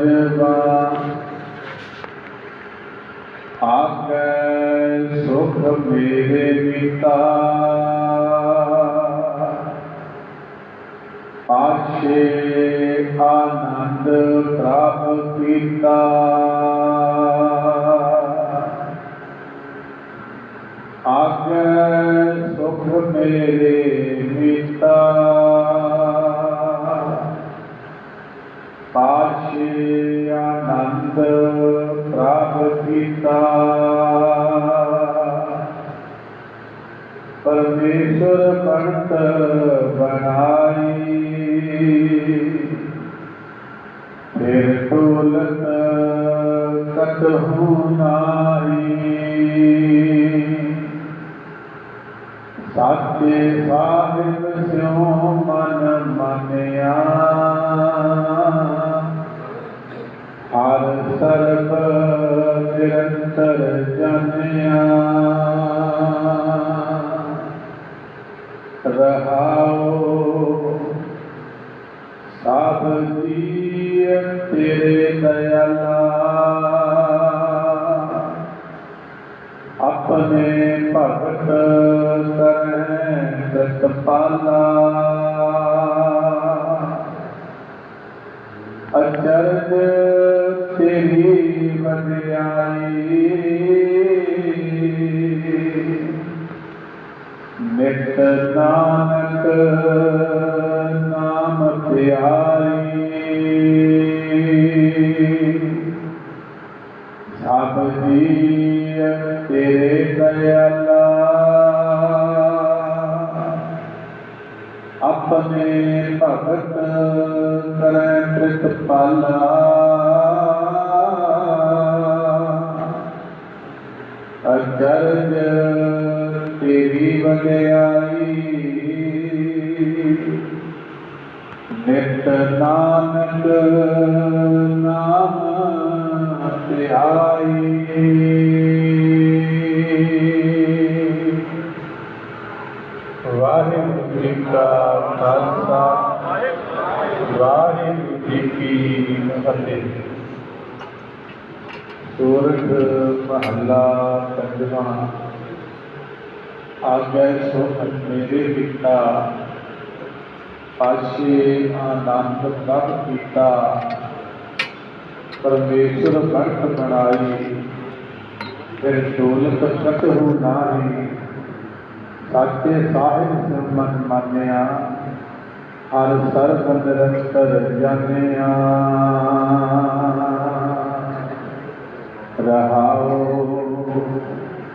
ਵਜਵਾ ਆਗੈ ਸੁਖ ਮੇਰੇ ਪਿਤਾ। ਆਸ਼ੇ ਆਨੰਦ ਪ੍ਰਾਪਤ ਕੀਤਾ। ਕੀਤਾ। ਪਰਮੇਸ਼ਰ ਬਣਤ ਬਣਾਈ। ਫਿਰ ਢੋਲਤ ਕਤਹੂ ਨਾਈ ਸਾਚੇ ਸਾਹਿਬ ਹਰ ਸਰਬ ਨਿਰੰਤਰ ਜਾਣਿਆ ਰਹਾਉ ਸਭ ਜੀ ਤੇਰੇ ਦਇਆਲਾ। ਆਪਣੇ ਭਗਤ ਕਰੈ ਸਤਪਾਲਾ ਤੇਰੀ ਵਡਿਆਈ ਨਿਤ ਨਾਨਕ ਨਾਮ ਧਿਆਈ। ਸਭ ਜੀ ਤੇਰੇ ਦਇਆਲਾ। ਆਪਣੇ ਭਗਤ ਕਰੈ ਪ੍ਰਤਪਾਲਾ ਵਡਿਆਈ। ਨਿਤ ਨਾਨਕ ਨਾਮ ਧਿਆਈ। ਵਾਹਿਗੁਰੂ ਜੀ ਕਾ ਖਾਲਸਾ, ਵਾਹਿਗੁਰੂ ਜੀ ਕੀ ਫਤਿਹ। ਸੂਰਜ ਮਹੱਲਾ ਪੰਜਵਾਂ। ਆਗੈ ਸੋ ਮੇਰੇ ਪਿਤਾ, ਪਾਸ਼ੇ ਆਨੰਦ ਪ੍ਰਭ ਕੀਤਾ। ਪਰਮੇਸ਼ਰ ਭਗਤ ਬਣਾਈ, ਫਿਰ ਦੌਲਤ ਕਤਹੁ ਨਾਹੀ। ਸਾਚੇ ਸਾਹਿਬ ਸਿਮਨ ਮੰਨਿਆ, ਹਰ ਸਰਬ ਨਿਰੰਤਰ ਜਾਣਿਆ। ਰਹਾਉ